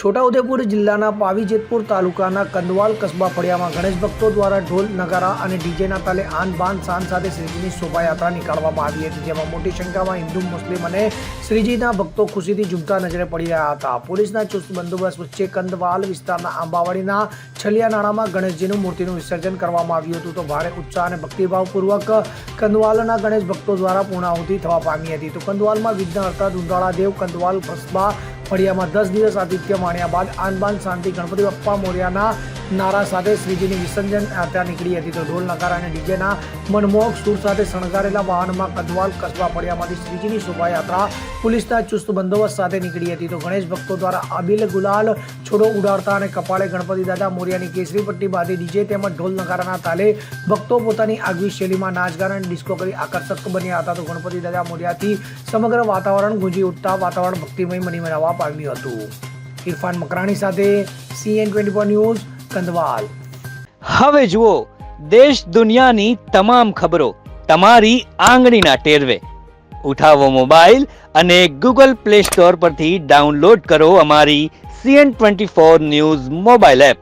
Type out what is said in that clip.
છોટાઉદેપુર જિલ્લાના પાવીજેતપુર તાલુકાના કંદવાલ કસ્બા ફળિયામાં ગણેશ ભક્તો દ્વારા ઢોલ, નગારા અને ડીજેના તાલે આન બાન શાન સાથે શ્રીજીની શોભાયાત્રા નીકાળવામાં આવી હતી, જેમાં મોટી સંખ્યામાં હિન્દુ, મુસ્લિમ અને શ્રીજીના ભક્તો ખુશીથી ઝૂમતા નજરે પડી રહ્યા હતા. પોલીસના ચુસ્ત બંદોબસ્ત વચ્ચે કંદવાલ વિસ્તારના આંબાવાડીના છલિયા નાળામાં ગણેશજીનું મૂર્તિનું વિસર્જન કરવામાં આવ્યું હતું. તો ભારે ઉત્સાહ અને ભક્તિભાવપૂર્વક કંદવાલના ગણેશ ભક્તો દ્વારા પૂર્ણાહુતિ થવા પામી હતી. તો કંદવાલમાં વિઘ્નહર્તા દુંદાળા દેવ કંદવાલ કસ્બા ફળિયામાં દસ દિવસ આતિથ્ય માણ્યા બાદ આનબાન શાંતિ ગણપતિ બાપ્પા મોર્યાના નારા સાથે શ્રીજીની વિસર્જન યાત્રા નીકળી હતી તો ઢોલ નગારા અને ડીજેના મનમોહક સૂર સાથે શણગારેલા વાહનમાં કદવાલ કસ્બા ફળિયામાંથી શ્રીજીની શોભાયાત્રા પોલીસના ચુસ્ત બંદોબસ્ત સાથે નીકળી હતી તો ગણેશ ભક્તો દ્વારા આબિલ ગુલાલ છોડો ઉડાડતા અને કપાળે ગણપતિ દાદા મોર્યાની કેસરી પટ્ટી બાંધી ડીજે તેમજ ઢોલ નગારાના તાલે ભક્તો પોતાની આગવી શૈલીમાં નાચગાન અને ડિસ્કો કરી આકર્ષક બન્યા હતા તો ગણપતિ દાદા મોર્યાથી સમગ્ર વાતાવરણ ગુંજી ઉઠતા વાતાવરણ ભક્તિમય મની મનાવવા પામ્યું હતું. ઇરફાન મકરાણી સાથે CN twenty four news, Kandwal. હવે જુઓ, દેશ દુનિયાની તમામ ખબરો તમારી આંગળીના ટેરવે. ઉઠાવો મોબાઈલ અને ગૂગલ પ્લે સ્ટોર પરથી ડાઉનલોડ કરો અમારી CN twenty four news mobile app.